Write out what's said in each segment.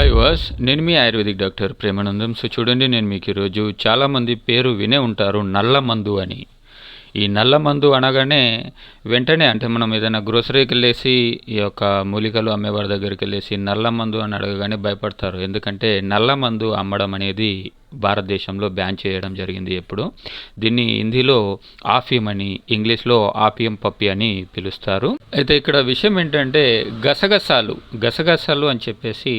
Hi వాస్ నేను మీ ఆయుర్వేదిక్ డాక్టర్ ప్రేమానందం. సో చూడండి నేను మీకు ఈరోజు చాలామంది పేరు వినే ఉంటారు నల్ల మందు అని. ఈ నల్ల మందు అనగానే వెంటనే అంటే మనం ఏదైనా గ్రోసరీకి వెళ్ళేసి ఈ యొక్క మూలికలు అమ్మేవారి దగ్గరికి వెళ్ళేసి నల్ల మందు అని అడగగానే భయపడతారు. ఎందుకంటే నల్ల మందు అమ్మడం అనేది భారతదేశంలో బ్యాన్ చేయడం జరిగింది ఎప్పుడు. దీన్ని హిందీలో ఆఫియం అని ఇంగ్లీష్లో ఆపియం పప్పి అని పిలుస్తారు. అయితే ఇక్కడ విషయం ఏంటంటే గసగసాలు గసగసాలు అని చెప్పేసి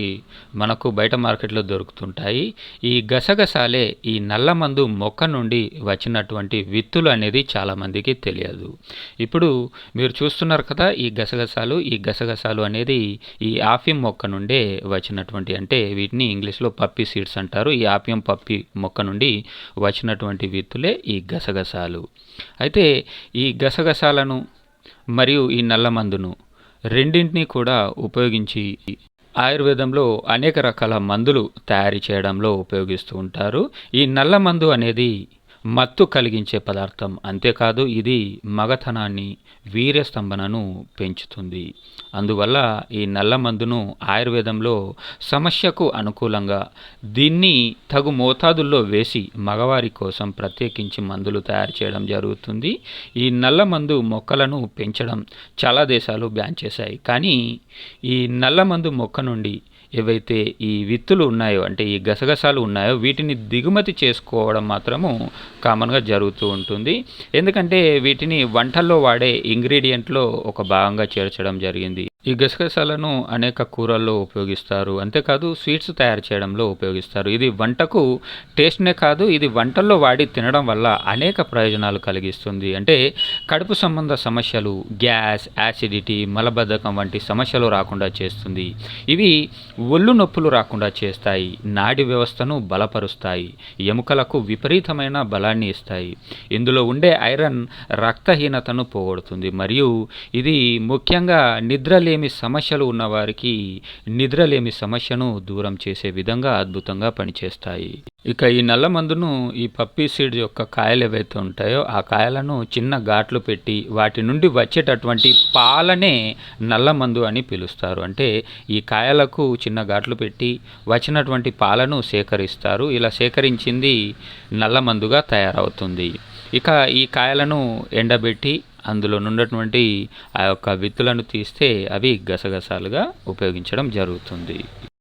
మనకు బయట మార్కెట్లో దొరుకుతుంటాయి. ఈ గసగసాలే ఈ నల్ల మందు మొక్క నుండి వచ్చినటువంటి విత్తులు అనేది చాలామందికి తెలియదు. ఇప్పుడు మీరు చూస్తున్నారు కదా ఈ గసగసాలు ఈ గసగసాలు అనేది ఈ ఆఫియం మొక్క నుండే వచ్చినటువంటి అంటే వీటిని ఇంగ్లీష్లో పప్పి సీడ్స్ అంటారు. ఈ ఆపియం పప్పి మొక్క నుండి వచ్చినటువంటి విత్తులే ఈ గసగసాలు. అయితే ఈ గసగసాలను మరియు ఈ నల్ల మందును రెండింటినీ కూడా ఉపయోగించి ఆయుర్వేదంలో అనేక రకాల మందులు తయారు చేయడంలో ఉపయోగిస్తూ ఉంటారు. ఈ నల్ల మందు అనేది మత్తు కలిగించే పదార్థం. అంతేకాదు ఇది మగతనాన్ని వీర్యస్తంభనను పెంచుతుంది. అందువల్ల ఈ నల్ల మందును ఆయుర్వేదంలో సమస్యకు అనుకూలంగా దీన్ని తగు మోతాదుల్లో వేసి మగవారి కోసం ప్రత్యేకించి మందులు తయారు చేయడం జరుగుతుంది. ఈ నల్ల మందు మొక్కలను పెంచడం చాలా దేశాలు బ్యాన్ చేశాయి. కానీ ఈ నల్ల మందు మొక్క నుండి ఏవైతే ఈ విత్తులు ఉన్నాయో అంటే ఈ గసగసాలు ఉన్నాయో వీటిని దిగుమతి చేసుకోవడం మాత్రము కామన్గా జరుగుతూ ఉంటుంది. ఎందుకంటే వీటిని వంటల్లో వాడే ఇంగ్రీడియంట్లో ఒక భాగంగా చేర్చడం జరిగింది. ఈ గసగసాలను అనేక కూరల్లో ఉపయోగిస్తారు. అంతేకాదు స్వీట్స్ తయారు చేయడంలో ఉపయోగిస్తారు. ఇది వంటకు టేస్ట్నే కాదు ఇది వంటల్లో వాడి తినడం వల్ల అనేక ప్రయోజనాలు కలిగిస్తుంది. అంటే కడుపు సంబంధ సమస్యలు గ్యాస్ యాసిడిటీ మలబద్ధకం వంటి సమస్యలు రాకుండా చేస్తుంది. ఇవి ఒళ్ళు నొప్పులు రాకుండా చేస్తాయి నాడి వ్యవస్థను బలపరుస్తాయి ఎముకలకు విపరీతమైన బలాన్ని ఇస్తాయి. ఇందులో ఉండే ఐరన్ రక్తహీనతను పోగొడుతుంది. మరియు ఇది ముఖ్యంగా నిద్రలేమి సమస్యలు ఉన్నవారికి నిద్రలేమి సమస్యను దూరం చేసే విధంగా అద్భుతంగా పనిచేస్తాయి. ఇక ఈ నల్ల మందును ఈ పప్పీ సీడ్ యొక్క కాయలు ఏవైతే ఉంటాయో ఆ కాయలను చిన్న ఘాట్లు పెట్టి వాటి నుండి వచ్చేటటువంటి పాలనే నల్ల మందు అని పిలుస్తారు. అంటే ఈ కాయలకు చిన్న ఘాట్లు పెట్టి వచ్చినటువంటి పాలను సేకరిస్తారు. ఇలా సేకరించింది నల్ల మందుగా తయారవుతుంది. ఇక ఈ కాయలను ఎండబెట్టి అందులో నుండటువంటి ఆ యొక్క విత్తులను తీస్తే అవి గసగసాలుగా ఉపయోగించడం జరుగుతుంది.